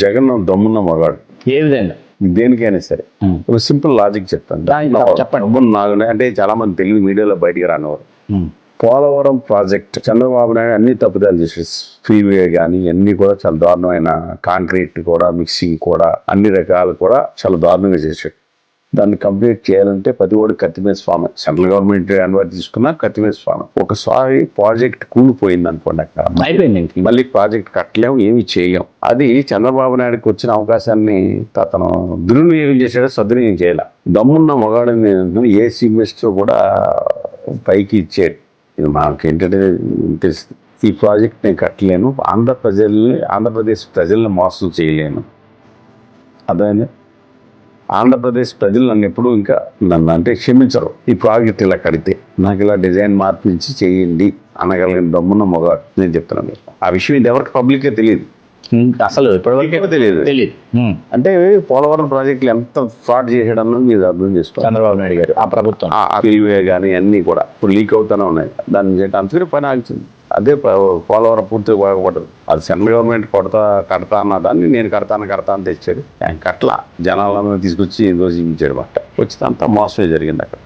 జగన్ దమ్మున్న మగాడు. ఏ విధంగా? దేనికైనా సరే. ఒక సింపుల్ లాజిక్ చెప్తాను. చెప్పండి. నాగనే అంటే చాలా మంది తెలియదు మీడియాలో బయటికి రానివారు పోలవరం ప్రాజెక్ట్ చంద్రబాబు నాయుడు అన్ని తప్పుదాలు చేశాడు. స్పీడ్వే కానీ అన్ని కూడా చాలా దారుణమైన కాంక్రీట్ కూడా మిక్సింగ్ కూడా అన్ని రకాలు కూడా చాలా దారుణంగా చేశాడు. దాన్ని కంప్లీట్ చేయాలంటే ప్రతి ఒక్కటి కత్తిమీద స్వామి. సెంట్రల్ గవర్నమెంట్ అనుమతి తీసుకున్నా కత్తిమీద స్వామి. ఒకసారి ప్రాజెక్ట్ కూలిపోయింది అనుకోండి అక్కడ. అయిపోయింది. మళ్ళీ ప్రాజెక్ట్ కట్టలేము ఏమి చేయం అది చంద్రబాబు నాయుడుకి వచ్చిన అవకాశాన్ని అతను దుర్వినియోగం చేశాడు సద్వినియోగం చేయాల. దమ్మున్న మగాడిని ఏ ఇన్వెస్టర్ కూడా పైకి ఇచ్చాడు ఇది మాకు ఏంటంటే తెలుస్తుంది. ఈ ప్రాజెక్ట్ నేను కట్టలేను. ఆంధ్ర ప్రజల్ని ఆంధ్రప్రదేశ్ ప్రజల్ని మోసం చేయలేను. అదే ఆంధ్రప్రదేశ్ ప్రజలు నన్ను ఎప్పుడు ఇంకా నన్ను అంటే క్షమించరు. ఈ ప్రాజెక్ట్ ఇలా కడితే నాకు ఇలా డిజైన్ మార్పించి చేయండి అనగలిగిన దమ్మున మొగ నేను చెప్తున్నాను ఆ విషయం ఇది ఎవరికి పబ్లిక్గా తెలియదు. అసలు ఇప్పటివరకు తెలియదు తెలియదు. అంటే పోలవరం ప్రాజెక్టులు ఎంత ఫ్రాడ్ చేసాడు అన్నది మీరు అర్థం చేసుకోవాలి. చంద్రబాబు నాయుడు గారు ఆ ప్రభుత్వం. ఆ పిలివే కానీ అన్నీ కూడా ఇప్పుడు లీక్ అవుతూనే ఉన్నాయి. దాన్ని చేయడం అందుకని పని ఆగుతుంది. అదే పోలవరం పూర్తిగా బాగుపడదు అది సెంట్రల్ గవర్నమెంట్ కొడతా కడతా అన్న దాన్ని నేను కడతాను కడతా అని తెచ్చాడు ఆయన కట్ల జనాలను తీసుకొచ్చి దోషించాడు మాట. వచ్చిందంతా మోసమే జరిగింది అక్కడ.